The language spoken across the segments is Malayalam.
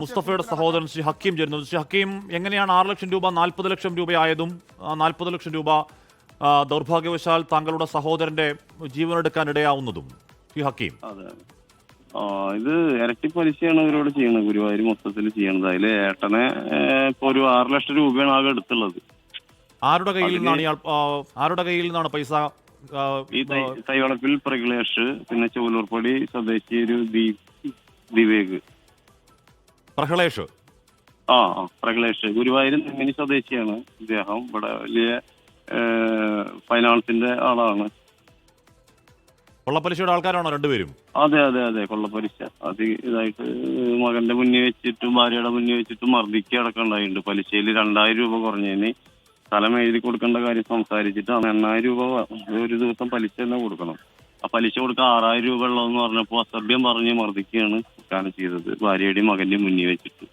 മുസ്തഫയുടെ സഹോദരൻ ശ്രീ ഹക്കീം ചേരുന്നത്. ശ്രീ ഹക്കീം എങ്ങനെയാണ് ആറ് ലക്ഷം രൂപ നാൽപ്പത് ലക്ഷം രൂപയായതും നാൽപ്പത് ലക്ഷം രൂപ ദൗർഭാഗ്യവശാൽ താങ്കളുടെ സഹോദരന്റെ ജീവനെടുക്കാൻ ഇടയാവുന്നതും ശ്രീ ഹക്കീം? ഇത് ഇരട്ടി പലിശയാണ് അവരോട് ചെയ്യണത് ഗുരുവായൂർ മൊത്തത്തിൽ ചെയ്യണത്. അതിൽ ഏട്ടനെ ഇപ്പൊ ഒരു ആറ് ലക്ഷം രൂപയാണ് ആകെ എടുത്തുള്ളത്. ആരുടെ കയ്യിൽ നിന്നാണ് ഇയാൾ ആരുടെ കയ്യിൽ നിന്നാണ് പൈസ ഈ തൈവളപ്പിൽ പ്രഗ്ലേഷ് പിന്നെ ചൂലൂർപ്പടി സ്വദേശി ഒരു ദീപ് ദിവേക് പ്രഹളേഷ് ആ പ്രഹ്ലേഷ്. ഗുരുവായൂരിൽ ഗുരുവായൂർ നെമ്മിനി സ്വദേശിയാണ് ഇദ്ദേഹം. ഇവിടെ വലിയ ഫൈനാൻസിന്റെ ആളാണ്. കൊള്ളപ്പലിശയുടെ ആൾക്കാരാണോ രണ്ടുപേരും? അതെ അതെ അതെ കൊള്ളപ്പലിശ. അത് ഇതായിട്ട് മകന്റെ മുന്നിൽ വെച്ചിട്ടും ഭാര്യയുടെ മുന്നിൽ വെച്ചിട്ടും മർദ്ദിക്കുക അടക്കം ഉണ്ടായിട്ടുണ്ട് പലിശയിൽ രണ്ടായിരം രൂപ കുറഞ്ഞതിന് സ്ഥലം എഴുതി കൊടുക്കേണ്ട കാര്യം സംസാരിച്ചിട്ട് എണ്ണായിരം രൂപ ഒരു ദിവസം പലിശ തന്നെ കൊടുക്കണം. പലിശ കൊടുക്കാൻ ആറായിരം രൂപ ഉള്ളതെന്ന് പറഞ്ഞപ്പോൾ അസഭ്യം പറഞ്ഞ് മർദ്ദിക്കുകയാണ് കുറ്റാണ് ചെയ്തത്. ഭാര്യയുടെയും മകന്റെയും മുന്നിൽ വെച്ചിട്ട്.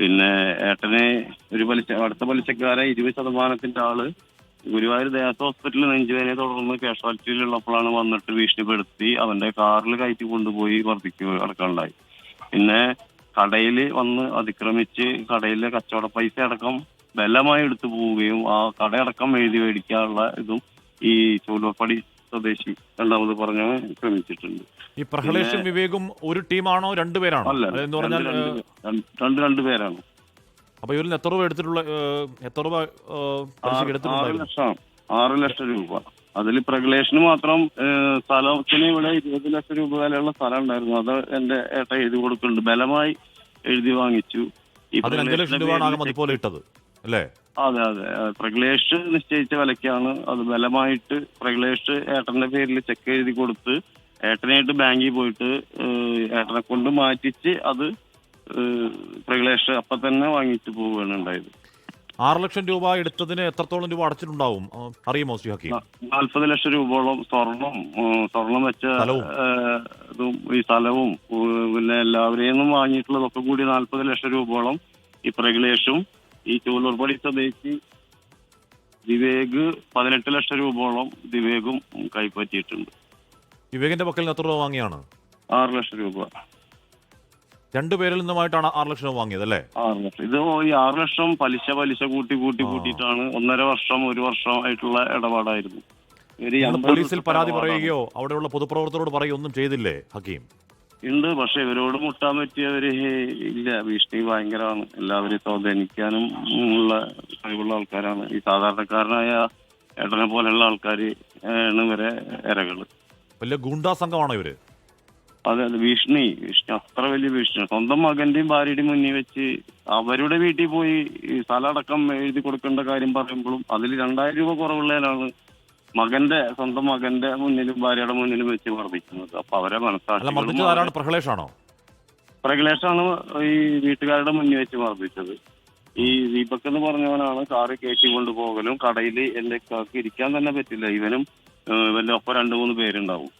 പിന്നെ ഏട്ടനെ ഒരു പലിശ അടുത്ത പലിശക്കാരെ ഇരുപത് ശതമാനത്തിന്റെ ആൾ ഗുരുവായൂർ ദേവസ്വ ഹോസ്പിറ്റലിൽ നെഞ്ചുവേനെ തുടർന്ന് കാഷ്വാലിറ്റിയിലുള്ളപ്പോഴാണ് വന്നിട്ട് ഭീഷണിപ്പെടുത്തി അവന്റെ കാറിൽ കയറ്റി കൊണ്ടുപോയി വർദ്ധിക്കുക അടക്കമുണ്ടായി പിന്നെ കടയിൽ വന്ന് അതിക്രമിച്ച് കടയിലെ കച്ചവട പൈസ അടക്കം ബലമായി എടുത്തു പോവുകയും ആ കടയടക്കം എഴുതി മേടിക്കാനുള്ള ഇതും ഈ ചൂലപ്പടി സ്വദേശി രണ്ടാമത് പറഞ്ഞ ശ്രമിച്ചിട്ടുണ്ട് ഈ പ്രഹ്ലേഷും വിവേകും ഒരു ടീമാണോ രണ്ടുപേരാണോ അല്ല എന്ന് പറഞ്ഞാൽ രണ്ട് രണ്ട് രണ്ട് രണ്ട് രണ്ട് പേരാണ്. അപ്പൊ ഇവരിൽ എത്ര രൂപ എടുത്തിട്ടുള്ള എത്ര രൂപ ആറ് എടുത്തിട്ടുണ്ടായിരുന്നു? ലക്ഷം ആറ് ലക്ഷം രൂപ. അതിൽ പ്രഗ്ലേഷന് മാത്രം ഏഹ്, സ്ഥലത്തിന് ഇവിടെ ഇരുപത് ലക്ഷം രൂപ വിലയുള്ള സ്ഥലം ഉണ്ടായിരുന്നു. അത് എന്റെ ഏട്ട എഴുതി കൊടുക്കുന്നുണ്ട്. ബലമായി എഴുതി വാങ്ങിച്ചു. ഈ അതിന് അഞ്ച് ലക്ഷം പ്രഗ്ലേഷിന്റെ രൂപയാണ് ആകെ പേരിൽ അതുപോലെ ഇട്ടത്. അല്ലേ? അതെ അതെ. പ്രഗ്ലേഷ് നിശ്ചയിച്ച വിലക്കാണ്. അത് ബലമായിട്ട് പ്രഗ്ലേഷ് ഏട്ടന്റെ പേരിൽ ചെക്ക് എഴുതി കൊടുത്ത് ഏട്ടനായിട്ട് ബാങ്കിൽ പോയിട്ട് ഏട്ടനെ കൊണ്ട് മാറ്റിച്ച് അത് പ്രഗ്ലേഷ് അപ്പൊ തന്നെ വാങ്ങിച്ചു പോവുകയാണ് ഉണ്ടായത്. ആറ് ലക്ഷം രൂപ എടുത്തതിന് എത്രത്തോളം രൂപ അടച്ചിട്ടുണ്ടാവും? അറിയുമോ ശ്രീ ഹക്കീം? നാൽപ്പത് ലക്ഷം രൂപയോളം സ്വർണം സ്വർണം വെച്ച. ഇതും ഈ സ്ഥലവും പിന്നെ എല്ലാവരെയും വാങ്ങിയിട്ടുള്ളതൊക്കെ കൂടി നാൽപ്പത് ലക്ഷം രൂപയോളം ഈ പ്രഗ്ലേഷും ഈ ചൂലൂർപ്പടി സ്വദേശി ദിവേഗ് പതിനെട്ട് ലക്ഷം രൂപയോളം ദിവേഗും കൈപ്പറ്റിയിട്ടുണ്ട്. വിവേകിന്റെ പക്കൽ നിന്ന് എത്ര രൂപ വാങ്ങിയാണ്? ആറ് ലക്ഷം രൂപ. രണ്ടു പേരിൽ നിന്നുമായിട്ടാണ് ആറ് ലക്ഷം രൂപ വാങ്ങിയത് അല്ലേ? ആറ് ലക്ഷം. ഇത് ഈ ആറ് ലക്ഷം പലിശ പലിശ കൂട്ടി കൂട്ടി. കൂട്ടിയിട്ടാണ് ഒന്നര വർഷം ഒരു വർഷം ആയിട്ടുള്ള ഇടപാടായിരുന്നു. ഒരു നിങ്ങൾ എൺപത് പോലീസിൽ പരാതി. പറയുകയോ അവിടെയുള്ള പൊതുപ്രവർത്തകരോട് പറയുകയോ ഒന്നും ചെയ്തില്ലേ ഹക്കീം? ഉണ്ട്. പക്ഷെ ഇവരോട് മുട്ടാൻ പറ്റിയവര് ഇല്ല. ഭീഷണി ഭയങ്കരമാണ്. എല്ലാവരും സ്വാധീനിക്കാനും ഉള്ള കഴിവുള്ള ആൾക്കാരാണ്. ഈ സാധാരണക്കാരനായ ഏട്ടനെ പോലെയുള്ള ആൾക്കാർ ആണ് ഇവരെ ഇരകൾ. വലിയ ഗുണ്ടാ സംഘമാണോ ഇവർ? അതെ അതെ. ഭീഷണി. ഭീഷണി. അത്ര വലിയ ഭീഷണി. സ്വന്തം മകന്റെയും ഭാര്യയുടെയും മുന്നിൽ വെച്ച് അവരുടെ വീട്ടിൽ പോയി സ്ഥലം അടക്കം എഴുതി കൊടുക്കേണ്ട കാര്യം പറയുമ്പോഴും അതിൽ രണ്ടായിരം രൂപ കുറവുള്ളതിനാണ് മകന്റെ സ്വന്തം മകന്റെ മുന്നിലും ഭാര്യയുടെ മുന്നിലും വെച്ച് മർദ്ദിക്കുന്നത് അപ്പൊ അവരെ അല്ല പ്രഹ്ലേഷാണോ? പ്രഹ്ലേഷാണ് ഈ വീട്ടുകാരുടെ മുന്നിൽ വെച്ച് മർദ്ദിച്ചത് ഈ ദീപക് എന്ന് പറഞ്ഞവനാണ് കാറ് കയറ്റി കൊണ്ടുപോകലും കടയിൽ എന്റെ കാക്ക് ഇരിക്കാൻ തന്നെ പറ്റില്ല. ഇവനും ഇവന്റെ ഒപ്പം രണ്ടു മൂന്ന് പേരുണ്ടാവും.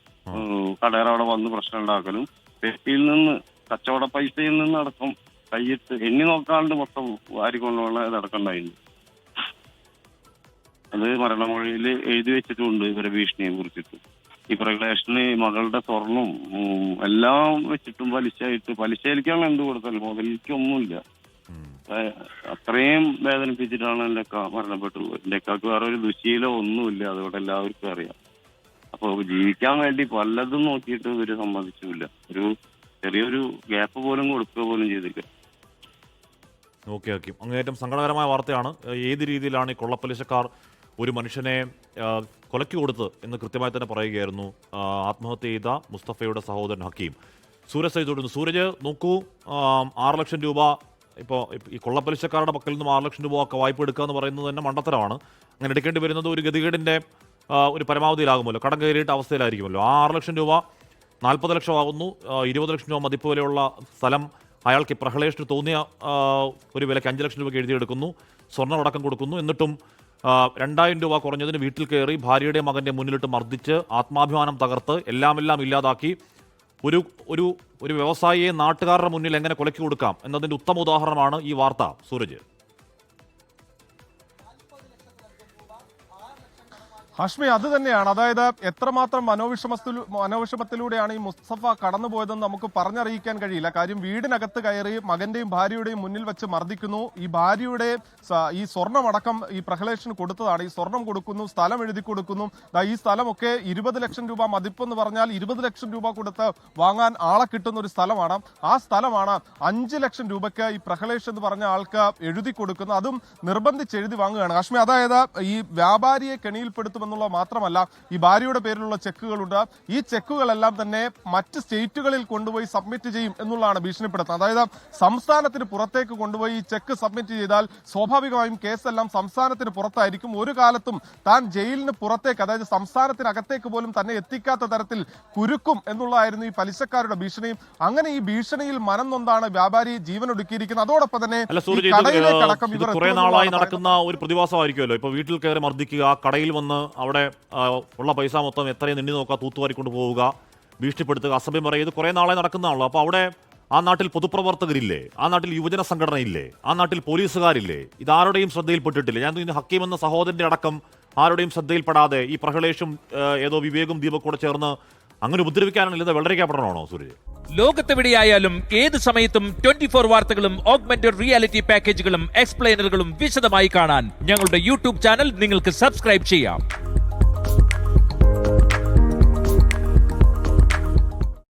കടയുടെ അവിടെ വന്ന് പ്രശ്നം ഉണ്ടാക്കലും. പെട്ടിയിൽ നിന്ന് കച്ചവട പൈസയിൽ നിന്ന് അടക്കം കൈയിട്ട് എണ്ണി നോക്കാണ്ട് മൊത്തം വാരി കൊണ്ടുള്ള ഇതടക്കം ഉണ്ടായിരുന്നു അത് മരണമൊഴിയിൽ എഴുതി വെച്ചിട്ടുണ്ട് ഇവരെ ഭീഷണിയെ കുറിച്ചിട്ട്. ഈ പ്രഗ്ലേഷന് മകളുടെ സ്വർണം എല്ലാം വെച്ചിട്ടും പലിശയായിട്ട് പലിശയിലേക്കാണ് എന്ത് കൊടുത്തത്? മുതലിക്കൊന്നുമില്ല അത്രയും വേദനിപ്പിച്ചിട്ടാണ് എന്റെ അക്ക മരണപ്പെട്ടുള്ളത് എന്റെ അക്കാക്ക് വേറെ ഒരു ദുശീലോ ഒന്നുമില്ല. അതോടെ എല്ലാവർക്കും അറിയാം. അപ്പൊ ജീവിക്കാൻ വേണ്ടി പലതും നോക്കിയിട്ട് ഇവർ സമ്മതിച്ചില്ല. ഒരു ചെറിയൊരു ഗ്യാപ്പ് പോലും കൊടുക്കുക പോലും ചെയ്തില്ല. ഓക്കെ ഓക്കെ അങ്ങേയറ്റം സങ്കടകരമായ വാർത്തയാണ്. ഏത് രീതിയിലാണ് ഈ കൊള്ളപ്പലിശക്കാർ ഒരു മനുഷ്യനെ കൊലക്കി കൊടുത്ത് എന്ന് കൃത്യമായി തന്നെ പറയുകയായിരുന്നു ആത്മഹത്യ ചെയ്ത മുസ്തഫയുടെ സഹോദരൻ ഹക്കീം. സൂരജ് തുടരുന്നു സൂരജ് നോക്കൂ ആറ് ലക്ഷം രൂപ ഇപ്പോൾ ഈ കൊള്ളപ്പലിശക്കാരുടെ പക്കൽ നിന്നും ആറ് ലക്ഷം രൂപ ഒക്കെ വായ്പ എടുക്കുക എന്ന് പറയുന്നത് തന്നെ മണ്ടത്തരമാണ്. അങ്ങനെ എടുക്കേണ്ടി വരുന്നത് ഒരു ഗതികേടിന്റെ ഒരു പരമാവധിയിലാകുമല്ലോ. കടം കയറിയിട്ട അവസ്ഥയിലായിരിക്കുമല്ലോ. ആ ആറ് ലക്ഷം രൂപ നാൽപ്പത് ലക്ഷം ആകുന്നു ഇരുപത് ലക്ഷം രൂപ മതിപ്പ് വിലയുള്ള സ്ഥലം അയാൾക്ക് പ്രഹ്ലേഷിന് തോന്നിയ ഒരു വിലയ്ക്ക് അഞ്ച് ലക്ഷം രൂപയ്ക്ക് എഴുതിയെടുക്കുന്നു സ്വർണമടക്കം കൊടുക്കുന്നു. എന്നിട്ടും രണ്ടായിരം രൂപ കുറഞ്ഞതിന് വീട്ടിൽ കയറി ഭാര്യയുടെ മകന്റെ മുന്നിലിട്ട് മർദ്ദിച്ച് ആത്മാഭിമാനം തകർത്ത് എല്ലാം എല്ലാം ഇല്ലാതാക്കി ഒരു ഒരു ഒരു വ്യവസായിയെ നാട്ടുകാരുടെ മുന്നിൽ എങ്ങനെ കൊലക്കി കൊടുക്കാം എന്നതിന്റെ ഉത്തമ ഉദാഹരണമാണ് ഈ വാർത്ത സൂരജ്. അഷ്മി അത് തന്നെയാണ്. അതായത് എത്രമാത്രം മനോവിഷമത്തിൽ മനോവിഷമത്തിലൂടെയാണ് ഈ മുസ്തഫ കടന്നുപോയതെന്ന് നമുക്ക് പറഞ്ഞറിയിക്കാൻ കഴിയില്ല. കാര്യം വീടിനകത്ത് കയറി മകന്റെയും ഭാര്യയുടെയും മുന്നിൽ വെച്ച് മർദ്ദിക്കുന്നു. ഈ ഭാര്യയുടെ ഈ സ്വർണമടക്കം ഈ പ്രഹ്ലേഷന് കൊടുത്തതാണ്. ഈ സ്വർണം കൊടുക്കുന്നു സ്ഥലം എഴുതി കൊടുക്കുന്നു. ഈ സ്ഥലമൊക്കെ ഇരുപത് ലക്ഷം രൂപ മതിപ്പെന്ന് പറഞ്ഞാൽ ഇരുപത് ലക്ഷം രൂപ കൊടുത്ത് വാങ്ങാൻ ആളെ കിട്ടുന്ന ഒരു സ്ഥലമാണ്. ആ സ്ഥലമാണ് അഞ്ച് ലക്ഷം രൂപയ്ക്ക് ഈ പ്രഹ്ലേഷ് എന്ന് പറഞ്ഞ ആൾക്ക് എഴുതി കൊടുക്കുന്നു അതും നിർബന്ധിച്ച് എഴുതി വാങ്ങുകയാണ്. കാശ്മീർ അതായത് ഈ വ്യാപാരിയെ കെണിയിൽപ്പെടുത്തുമെന്നുള്ള മാത്രമല്ല ഈ ഭാര്യയുടെ പേരിലുള്ള ചെക്കുകളുണ്ട്. ഈ ചെക്കുകളെല്ലാം തന്നെ മറ്റ് സ്റ്റേറ്റുകളിൽ കൊണ്ടുപോയി സബ്മിറ്റ് ചെയ്യും എന്നുള്ളതാണ് ഭീഷണിപ്പെടുത്തുന്നത്. അതായത് സംസ്ഥാനത്തിന് പുറത്തേക്ക് കൊണ്ടുപോയി ഈ ചെക്ക് സബ്മിറ്റ് ചെയ്താൽ സ്വാഭാവികമായും കേസെല്ലാം സംസ്ഥാനത്തിന് പുറത്തായിരിക്കും. ഒരു കാലത്തും താൻ ജയിലിന് പുറത്തേക്ക് അതായത് സംസ്ഥാനത്തിനകത്തേക്ക് പോലും തന്നെ എത്തിക്കാത്ത തരത്തിൽ കുരുക്കും എന്നുള്ളതായിരുന്നു ഈ പലിശക്കാരുടെ ഭീഷണിയും അങ്ങനെ ഈ ഭീഷണിയിൽ മനം നൊന്താണ് വ്യാപാരി ജീവൻ ഒടുക്കിയിരിക്കുന്നത്. അതോടൊപ്പം തന്നെ കടയിലേക്ക് അടക്കം ഇവർ നാളായി നടക്കുന്ന ഒരു പ്രതിഭാസമായിരിക്കുമല്ലോ ഇപ്പൊ വീട്ടിൽ കയറി മർദ്ദിക്കുക കടയിൽ വന്ന് അവിടെ ഉള്ള പൈസ മൊത്തം എത്രയും എണ്ണി നോക്കുക തൂത്തുവാരിക്കൊണ്ട് പോവുക ഭീഷണിപ്പെടുത്തുക അസഭ്യം പറയുക. ഇത് കുറെ നാളെ നടക്കുന്നതാണല്ലോ. അപ്പൊ അവിടെ ആ നാട്ടിൽ പൊതുപ്രവർത്തകരില്ലേ? ആ നാട്ടിൽ യുവജന സംഘടനയില്ലേ? ആ നാട്ടിൽ പോലീസുകാരില്ലേ? ഇതാരുടെയും ശ്രദ്ധയിൽപ്പെട്ടിട്ടില്ല. ഞാൻ ഇന്ന് ഹക്കീം എന്ന സഹോദരന്റെ അടക്കം ആരുടെയും ശ്രദ്ധയിൽപ്പെടാതെ ഈ പ്രഹ്ലേഷും ഏതോ വിവേകും ദീപക് കൂടെ ചേർന്ന് അങ്ങനെ ഉപദ്രവിക്കാനാണ് ഇത് വെള്ളരിക്കപ്പെടണമാണോ സൂര്യ ലോകത്തെവിടെയായാലും ഏത് സമയത്തും ട്വന്റി ഫോർ വാർത്തകളും ഓഗ്മെന്റഡ് റിയാലിറ്റി പാക്കേജുകളും എക്സ്പ്ലെയിനറുകളും വിശദമായി കാണാൻ ഞങ്ങളുടെ യൂട്യൂബ് ചാനൽ നിങ്ങൾക്ക് സബ്സ്ക്രൈബ് ചെയ്യാം.